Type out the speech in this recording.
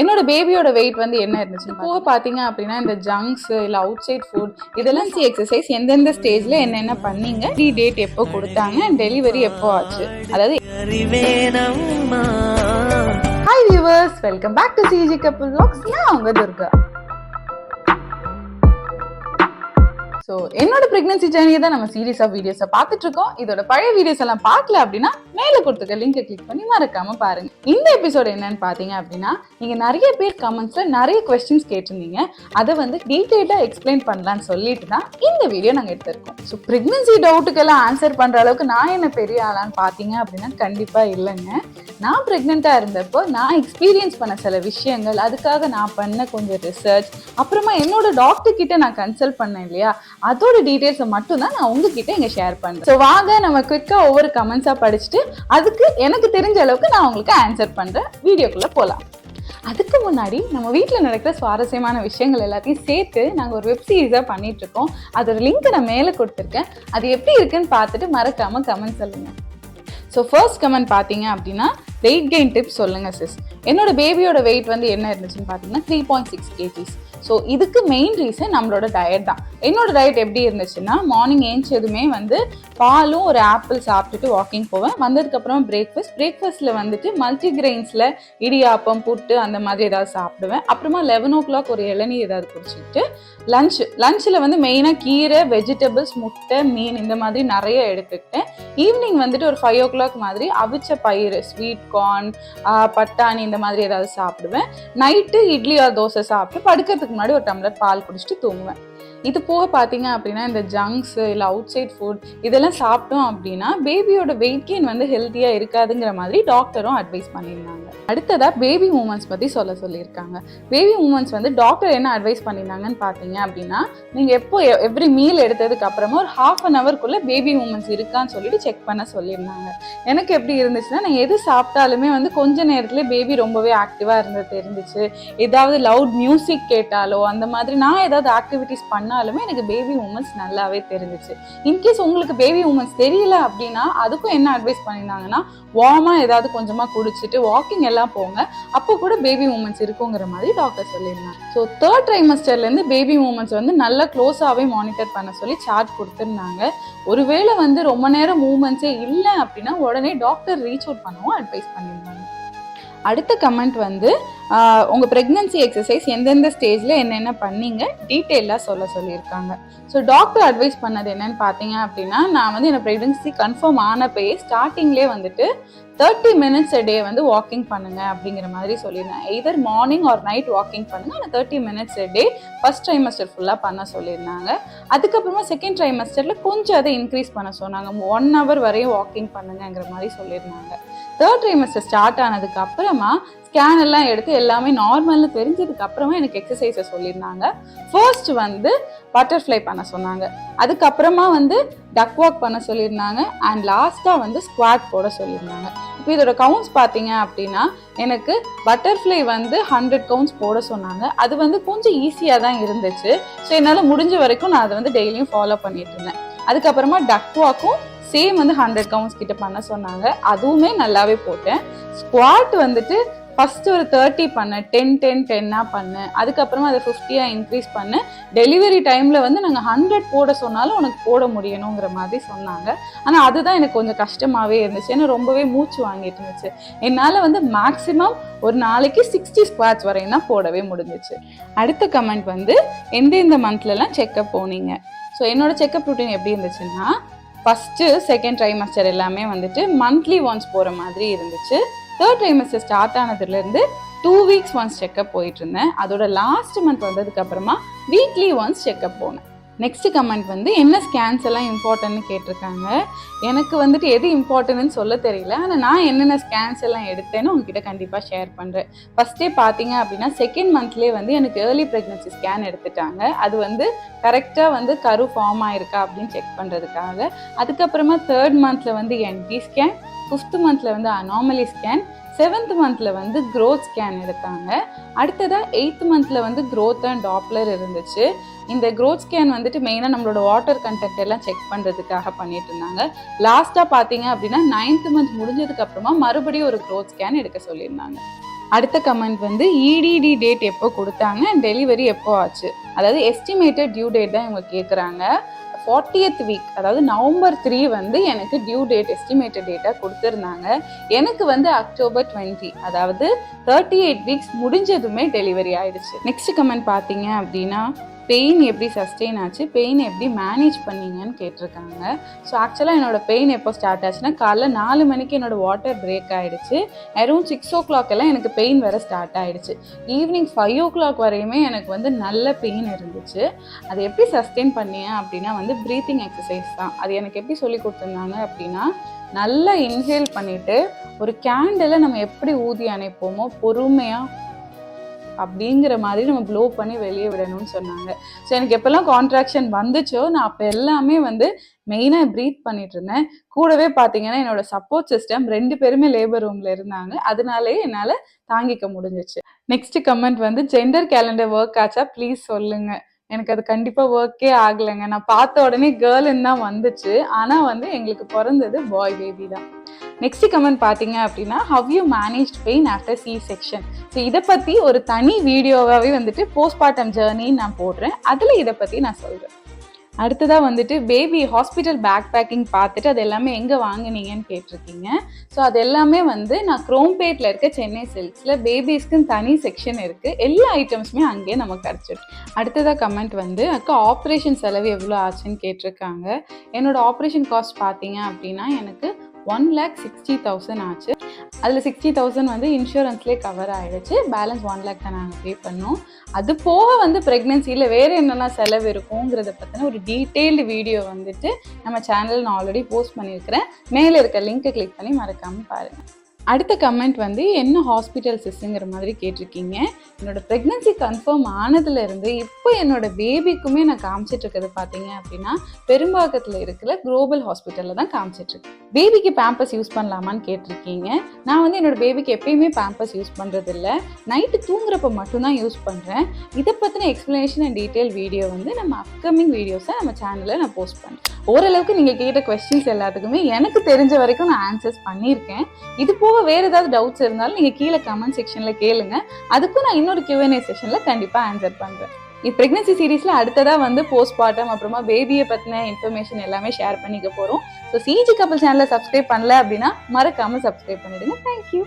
என்னோட பேபியோட வெயிட் வந்து என்ன இருந்துச்சு போக பார்த்தீங்க அப்படின்னா இந்த ஜங்க்ஸ் இல்லை அவுட் சைட் ஃபுட் இதெல்லாம் சி எக்ஸசைஸ் எந்தெந்த ஸ்டேஜில் என்னென்ன பண்ணீங்க? டி டேட் எப்போ கொடுத்தாங்க? அண்ட் டெலிவரி எப்போ ஆச்சு? அதாவது hi viewers welcome back to CG couple vlogs. நான் உங்க துர்கா. ஸோ என்னோட பிரெக்னன்சி ஜேர்னியை தான் நம்ம சீரியஸ் ஆஃப் வீடியோஸை பார்த்துட்டு இருக்கோம் இதோட பழைய வீடியோஸ் எல்லாம் பார்க்கல அப்படின்னா மேலே கொடுத்துக்க லிங்கை கிளிக் பண்ணி மறக்காம பாருங்க. இந்த எபிசோட் என்னன்னு பார்த்தீங்க அப்படின்னா நீங்கள் நிறைய பேர் கமெண்ட்ஸில் நிறைய கொஸ்டின்ஸ் கேட்டிருந்தீங்க. அதை வந்து டீட்டெயிலாக எக்ஸ்பிளைன் பண்ணலாம்னு சொல்லிட்டு தான் இந்த வீடியோ நாங்கள் எடுத்திருக்கோம். ஸோ ப்ரெக்னன்சி டவுட்டுக்கெல்லாம் ஆன்சர் பண்ணுற அளவுக்கு நான் என்ன பெரிய ஆளான்னு பார்த்தீங்க அப்படின்னா கண்டிப்பாக இல்லைங்க. நான் ப்ரெக்னெண்ட்டாக இருந்தப்போ நான் எக்ஸ்பீரியன்ஸ் பண்ண சில விஷயங்கள் அதுக்காக நான் பண்ண கொஞ்சம் ரிசர்ச் அப்புறமா என்னோட டாக்டர் கிட்ட நான் கன்சல்ட் பண்ணேன் இல்லையா? அதோட டீட்டெயில்ஸை மட்டும் தான் நான் உங்ககிட்ட இங்கே ஷேர் பண்ணுறேன் ஸோ வாங்க நம்ம குயிக்காக ஒவ்வொரு கமெண்ட்ஸாக படிச்சுட்டு அதுக்கு எனக்கு தெரிஞ்ச அளவுக்கு நான் உங்களுக்கு ஆன்சர் பண்ணுறேன் வீடியோக்குள்ளே போகலாம் அதுக்கு முன்னாடி நம்ம வீட்டில் நடக்கிற சுவாரஸ்யமான விஷயங்கள் எல்லாத்தையும் சேர்த்து நாங்கள் ஒரு வெப் சீரிஸாக பண்ணிட்டு இருக்கோம். அதோட லிங்க்கை நான் மேலே கொடுத்துருக்கேன். அது எப்படி இருக்குன்னு பார்த்துட்டு மறக்காம கமெண்ட் சொல்லுங்க. ஸோ ஃபர்ஸ்ட் கமெண்ட் பார்த்தீங்க அப்படின்னா வெயிட் கெயின் டிப்ஸ் சொல்லுங்கள் சிஸ் என்னோட பேபியோட வெயிட் வந்து என்ன இருந்துச்சுன்னு பார்த்தீங்கன்னா three point six kgs so இதுக்கு மெயின் ரீசன் நம்மளோட டயட் தான். என்னோட டயட் எப்படி இருந்துச்சுன்னா மார்னிங் ஏஞ்சதுமே வந்து பாலும் ஒரு ஆப்பிள் சாப்பிட்டுட்டு வாக்கிங் போவேன். வந்ததுக்கப்புறம் பிரேக்ஃபாஸ்ட் பிரேக்ஃபாஸ்ட்டில் வந்துட்டு மல்டி கிரெயின்ஸில் இடியாப்பம் புட்டு அந்த மாதிரி ஏதாவது சாப்பிடுவேன். அப்புறமா லெவன் ஓ கிளாக் ஒரு இளநீர் ஏதாவது குடிச்சிட்டு லஞ்ச் லஞ்சில் வந்து மெயினாக கீரை வெஜிடபிள்ஸ் முட்டை மீன் இந்த மாதிரி நிறைய எடுத்துக்கிட்டேன். ஈவினிங் வந்துட்டு ஒரு ஃபைவ் ஓ கிளாக் மாதிரி அவிச்ச பயிறு ஸ்வீட் கார்ன் பட்டாணி இந்த மாதிரி ஏதாவது சாப்பிடுவேன். நைட்டு இட்லி ஆர் தோசை சாப்பிட்டு படுக்கிறதுக்கு முன்னாடி ஒரு டம்ளர் பால் குடிச்சிட்டு தூங்குவேன். இது போக பார்த்தீங்க அப்படின்னா இந்த ஜங்க்ஸ் இல்லை அவுட் சைட் ஃபுட் இதெல்லாம் சாப்பிட்டோம் அப்படின்னா பேபியோட வெயிட் கெயின் வந்து ஹெல்த்தியாக இருக்காதுங்கிற மாதிரி டாக்டரும் அட்வைஸ் பண்ணியிருந்தாங்க. அடுத்ததாக பேபி மூமெண்ட்ஸ் பற்றி சொல்ல சொல்லியிருக்காங்க. பேபி மூமெண்ட்ஸ் வந்து டாக்டர் என்ன அட்வைஸ் பண்ணியிருந்தாங்கன்னு பார்த்தீங்க அப்படின்னா நீங்கள் எப்போ எவ்ரி மீல் எடுத்ததுக்கு அப்புறமா ஒரு ஹாஃப் அன் ஹவர்க்குள்ளே பேபி மூமெண்ட்ஸ் இருக்கான்னு சொல்லிட்டு செக் பண்ண சொல்லியிருந்தாங்க. எனக்கு எப்படி இருந்துச்சுன்னா நான் எது சாப்பிட்டாலுமே வந்து கொஞ்ச நேரத்துல பேபி ரொம்பவே ஆக்டிவாக இருந்தது தெரிஞ்சிச்சு. ஏதாவது லவுட் மியூசிக் கேட்டாலோ அந்த மாதிரி நான் ஏதாவது ஆக்டிவிட்டிஸ் பண்ணாலுமே எனக்கு பேபி உமன்ஸ் நல்லாவே தெரிஞ்சிச்சு. இன்கேஸ் உங்களுக்கு பேபி உமன்ஸ் தெரியல அப்படின்னா அதுக்கும் என்ன அட்வைஸ் பண்ணியிருந்தாங்கன்னா வார்மாக ஏதாவது கொஞ்சமாக குடிச்சிட்டு வாக்கிங் எல்லாம் போங்க. அப்போ கூட பேபி மூமெண்ட்ஸ் இருக்குங்கிற மாதிரி டாக்டர் சொல்லியிருந்தாங்க ஸோ தேர்ட் ட்ரைமஸ்டர்லேருந்து பேபி மூமெண்ட்ஸ் வந்து நல்லா க்ளோஸாகவே மானிட்டர் பண்ண சொல்லி சார்ட் கொடுத்துருந்தாங்க. ஒருவேளை வந்து ரொம்ப நேரம் மூமெண்ட்ஸே இல்லை அப்படின்னா உடனே டாக்டர் ரீச் அவுட் பண்ணவும் அட்வைஸ் பண்ணியிருந்தாங்க. அடுத்த கமெண்ட் வந்து உங்கள் ப்ரெக்னன்சி எக்ஸசைஸ் எந்தெந்த ஸ்டேஜில் என்னென்ன பண்ணீங்க டீட்டெயிலாக சொல்ல சொல்லியிருக்காங்க. ஸோ டாக்டர் அட்வைஸ் பண்ணது என்னன்னு பார்த்தீங்க அப்படின்னா நான் வந்து என்னோட ப்ரெக்னன்சி கன்ஃபார்ம் ஆனப்பயே ஸ்டார்டிங்லேயே வந்துட்டு தேர்ட்டி மினிட்ஸ் டே வந்து வாக்கிங் பண்ணுங்க அப்படிங்கிற மாதிரி சொல்லியிருந்தேன். Either morning or night walking பண்ணுங்க. ஆனால் thirty minutes day first trimester ஃபுல்லாக பண்ண சொல்லியிருந்தாங்க. அதுக்கப்புறமா செகண்ட் ட்ரைமஸ்டரில் கொஞ்சம் அதை இன்க்ரீஸ் பண்ண சொன்னாங்க. ஒன் ஹவர் வரையும் வாக்கிங் பண்ணுங்கங்கிற மாதிரி சொல்லியிருந்தாங்க. தேர்ட் ட்ரைமஸ்டர் ஸ்டார்ட் ஆனதுக்கு அப்புறமா ஸ்கேன் எல்லாம் எடுத்து எல்லாமே நார்மல்னு தெரிஞ்சதுக்கு அப்புறமா எனக்கு எக்ஸசைஸை சொல்லியிருந்தாங்க ஃபர்ஸ்ட் வந்து பட்டர்ஃப்ளை பண்ண சொன்னாங்க. அதுக்கப்புறமா வந்து டக் வாக் பண்ண சொல்லியிருந்தாங்க அண்ட் லாஸ்ட்டாக வந்து ஸ்குவாட் போட சொல்லியிருந்தாங்க இப்போ இதோட கவுண்ட்ஸ் பார்த்தீங்க அப்படின்னா எனக்கு பட்டர்ஃப்ளை வந்து ஹண்ட்ரட் கவுண்ட்ஸ் போட சொன்னாங்க. அது வந்து கொஞ்சம் ஈஸியாக தான் இருந்துச்சு. ஸோ என்னால் முடிஞ்ச வரைக்கும் நான் அதை வந்து டெய்லியும் ஃபாலோ பண்ணிட்டு இருந்தேன். அதுக்கப்புறமா டக் வாக்கும் சேம் வந்து ஹண்ட்ரட் கவுண்ட்ஸ் கிட்ட பண்ண சொன்னாங்க. அதுவுமே நல்லாவே போட்டேன். ஸ்குவாட் வந்துட்டு ஃபர்ஸ்ட் ஒரு தேர்ட்டி பண்ணேன் டென் டென் டென்னாக பண்ணேன் அதுக்கப்புறமா அதை ஃபிஃப்டியாக இன்க்ரீஸ் பண்ணேன் டெலிவரி டைமில் வந்து நாங்கள் ஹண்ட்ரட் போட சொன்னாலும் உனக்கு போட முடியணுங்கிற மாதிரி சொன்னாங்க. ஆனால் அதுதான் எனக்கு கொஞ்சம் கஷ்டமாகவே இருந்துச்சு. ஏன்னா ரொம்பவே மூச்சு வாங்கிட்டு இருந்துச்சு. என்னால் வந்து மேக்ஸிமம் ஒரு நாளைக்கு சிக்ஸ்டி ஸ்குவாட்ஸ் வரையும் தான் போடவே முடிஞ்சிச்சு. அடுத்த கமெண்ட் வந்து எந்தெந்த மந்த்லலாம் செக்கப் போனீங்க? ஸோ என்னோட செக்கப் ரூட்டின் எப்படி இருந்துச்சுன்னா ஃபஸ்ட்டு செகண்ட் ட்ரைமஸ்டர் எல்லாமே வந்துட்டு மந்த்லி ஒன்ஸ் போகிற மாதிரி இருந்துச்சு. தேர்ட் ட்ரைமஸ்டர் ஸ்டார்ட் ஆனதுலேருந்து டூ வீக்ஸ் ஒன்ஸ் செக்கப் போயிட்டு இருந்தேன். அதோட லாஸ்ட் மந்த் வந்ததுக்கப்புறமா வீக்லி ஒன்ஸ் செக்கப் போனேன். நெக்ஸ்ட் கமெண்ட் வந்து என்ன ஸ்கேன்ஸ் எல்லாம் இம்பார்ட்டன்ட்னு கேட்டிருக்காங்க. எனக்கு வந்துட்டு எது இம்பார்ட்டன்ட்னு சொல்ல தெரியல. ஆனால் நான் என்னென்ன ஸ்கேன்ஸ் எல்லாம் எடுத்தேன்னு உங்ககிட்ட கண்டிப்பாக ஷேர் பண்ணுறேன் ஃபஸ்ட்டே பார்த்தீங்க அப்படின்னா செகண்ட் மந்த்லேயே வந்து எனக்கு ஏர்லி ப்ரெக்னன்சி ஸ்கேன் எடுத்துட்டாங்க. அது வந்து கரெக்டாக வந்து கரு ஃபார்ம் ஆயிருக்கா அப்படின்னு செக் பண்ணுறதுக்காக அதுக்கப்புறமா தேர்ட் மந்த்தில் வந்து என்டி ஸ்கேன் ஃபிஃப்த் மந்த்தில் வந்து அனாமலி ஸ்கேன் செவன்த் மந்த்தில் வந்து க்ரோத் ஸ்கேன் எடுத்தாங்க. அடுத்ததாக எயித்து மந்த்தில் வந்து க்ரோத் அண்ட் டாப்லர் இருந்துச்சு. இந்த க்ரோத் ஸ்கேன் வந்துட்டு மெயினாக நம்மளோட வாட்டர் கண்டென்ட் எல்லாம் செக் பண்ணுறதுக்காக பண்ணிட்டு இருந்தாங்க. லாஸ்ட்டாக பார்த்தீங்க அப்படின்னா நைன்த் மந்த் முடிஞ்சதுக்கு அப்புறமா மறுபடியும் ஒரு க்ரோத் ஸ்கேன் எடுக்க சொல்லியிருந்தாங்க. அடுத்த கமெண்ட் வந்து இடிடி டேட் எப்போ கொடுத்தாங்க? டெலிவரி எப்போ ஆச்சு? அதாவது எஸ்டிமேட்டட் டியூ டேட் தான் இவங்க கேட்குறாங்க ஃபார்ட்டியத் வீக் அதாவது நவம்பர் த்ரீ வந்து எனக்கு டியூ டேட் எஸ்டிமேட்டட் டேட்டாக கொடுத்துருந்தாங்க. எனக்கு வந்து அக்டோபர் டுவெண்ட்டி அதாவது தேர்ட்டி எயிட் வீக்ஸ் முடிஞ்சதுமே டெலிவரி ஆயிடுச்சு. நெக்ஸ்ட் கமெண்ட் பார்த்தீங்க அப்படின்னா பெயின் எப்படி சஸ்டெயின் ஆச்சு பெயின் எப்படி மேனேஜ் பண்ணீங்கன்னு கேட்டிருக்காங்க. ஸோ ஆக்சுவலாக என்னோட பெயின் எப்போ ஸ்டார்ட் ஆச்சுன்னா காலைல நாலு மணிக்கு என்னோட வாட்டர் பிரேக் ஆகிடுச்சு அரௌண்ட் சிக்ஸ் ஓ கிளாக் எல்லாம் எனக்கு பெயின் வர ஸ்டார்ட் ஆகிடுச்சு ஈவினிங் ஃபைவ் ஓ கிளாக் வரையுமே எனக்கு வந்து நல்ல பெயின் இருந்துச்சு. அது எப்படி சஸ்டெயின் பண்ணேன் அப்படின்னா வந்து ப்ரீத்திங் எக்ஸசைஸ் தான். அது எனக்கு எப்படி சொல்லி கொடுத்துருந்தாங்க அப்படின்னா நல்லா இன்ஹேல் பண்ணிவிட்டு ஒரு கேண்டிலை நம்ம எப்படி ஊதி அணைப்போமோ பொறுமையாக அப்படிங்கிற மாதிரி நம்ம ப்ளோ பண்ணி வெளியே விடணும்னு சொன்னாங்க. ஸோ எனக்கு எப்போல்லாம் கான்ட்ராக்ஷன் வந்துச்சோ நான் அப்போ எல்லாமே வந்து மெயினாக ப்ரீத் பண்ணிட்டு இருந்தேன். கூடவே பார்த்தீங்கன்னா என்னோட சப்போர்ட் சிஸ்டம் ரெண்டு பேருமே லேபர் ரூமில் இருந்தாங்க. அதனாலேயே என்னால் தாங்கிக்க முடிஞ்சிச்சு. நெக்ஸ்ட் கமெண்ட் வந்து ஜெண்டர் கேலண்டர் ஒர்க் ஆச்சா? ப்ளீஸ் சொல்லுங்கள் எனக்கு அது கண்டிப்பாக ஒர்க்கே ஆகலைங்க. நான் பார்த்த உடனே கேர்ள்னு தான் வந்துச்சு. ஆனால் வந்து எங்களுக்கு பிறந்தது பாய் பேபி தான். நெக்ஸ்ட் கமெண்ட் பார்த்தீங்க அப்படின்னா how you manage pain after C section so இதை பற்றி ஒரு தனி வீடியோவாகவே வந்துட்டு போஸ்ட்மார்ட்டம் ஜேர்னின்னு நான் போடுறேன். அதில் இதை பற்றி நான் சொல்கிறேன் அடுத்ததாக வந்துட்டு பேபி ஹாஸ்பிட்டல் பேக் பேக்கிங் பார்த்துட்டு அது எல்லாமே எங்கே வாங்குனீங்கன்னு கேட்டிருக்கீங்க. ஸோ அது எல்லாமே வந்து நான் குரோம்பேட்டில் இருக்க சென்னை சில்க்ஸில் பேபிஸ்க்குன்னு தனி செக்ஷன் இருக்குது எல்லா ஐட்டம்ஸுமே அங்கேயே நமக்கு கிடச்சிட்டு அடுத்ததாக கமெண்ட் வந்து அக்கா ஆப்ரேஷன் செலவு எவ்வளோ ஆச்சுன்னு கேட்டிருக்காங்க. என்னோட ஆப்ரேஷன் காஸ்ட் பார்த்தீங்க அப்படின்னா எனக்கு ஒன் லேக் சிக்ஸ்டி தௌசண்ட் ஆச்சு. அதில் சிக்ஸ்டி தௌசண்ட் வந்து இன்சூரன்ஸ்லேயே கவர் ஆகிடுச்சு பேலன்ஸ் ஒன் லேக் தான் நாங்கள் பே பண்ணோம். அது போக வந்து ப்ரெக்னென்சியில் வேறு என்னெல்லாம் செலவு இருக்குங்கிறத பற்றின ஒரு டீட்டெயில்டு வீடியோ வந்துட்டு நம்ம சேனல் நான் ஆல்ரெடி போஸ்ட் பண்ணியிருக்கிறேன். மேலே இருக்க லிங்க்கை கிளிக் பண்ணி மறக்காமல் பாருங்கள் அடுத்த கமெண்ட் வந்து என்ன ஹாஸ்பிட்டல் சிஸ்ஸுங்கிற மாதிரி கேட்டிருக்கீங்க. என்னோட ப்ரெக்னன்சி கன்ஃபார்ம் ஆனதுலேருந்து இப்போ என்னோட பேபிக்குமே நான் காமிச்சிட்ருக்கிறது பார்த்தீங்க அப்படின்னா பெரும்பாக்கத்தில் இருக்கிற குளோபல் ஹாஸ்பிட்டலில் தான் காமிச்சிட்ருக்கேன் பேபிக்கு பேம்பஸ் யூஸ் பண்ணலாமான்னு கேட்டிருக்கீங்க. நான் வந்து என்னோட பேபிக்கு எப்பயுமே பேம்பஸ் யூஸ் பண்ணுறது இல்லை நைட்டு தூங்குறப்ப மட்டும்தான் யூஸ் பண்ணுறேன் இதை பற்றின எக்ஸ்ப்ளனேஷன் அண்ட் டீட்டெயில் வீடியோ வந்து நம்ம அப்கமிங் வீடியோஸை நம்ம சேனலில் நான் போஸ்ட் பண்ணுறேன் ஓரளவுக்கு நீங்கள் கேட்ட கொஸ்டின்ஸ் எல்லாத்துக்குமே எனக்கு தெரிஞ்ச வரைக்கும் நான் ஆன்சர்ஸ் பண்ணியிருக்கேன். இது போக வேறு ஏதாவது டவுட்ஸ் இருந்தாலும் நீங்கள் கீழே கமெண்ட் செக்ஷனில் கேளுங்க. அதுக்கும் நான் இன்னொரு கியூஎன்ஏ செஷனில் கண்டிப்பாக ஆன்சர் பண்ணுறேன் இப்போ ப்ரெக்னன்சி சீரீஸில் அடுத்ததாக வந்து போஸ்ட்மார்ட்டம் அப்புறமா பேபியை பற்றின இன்ஃபர்மேஷன் எல்லாமே ஷேர் பண்ணிக்க போகிறோம் ஸோ சிஜி கப்பல் சேனலை சப்ஸ்கிரைப் பண்ணல அப்படின்னா மறக்காமல் சப்ஸ்கிரைப் பண்ணிடுங்க. தேங்க்யூ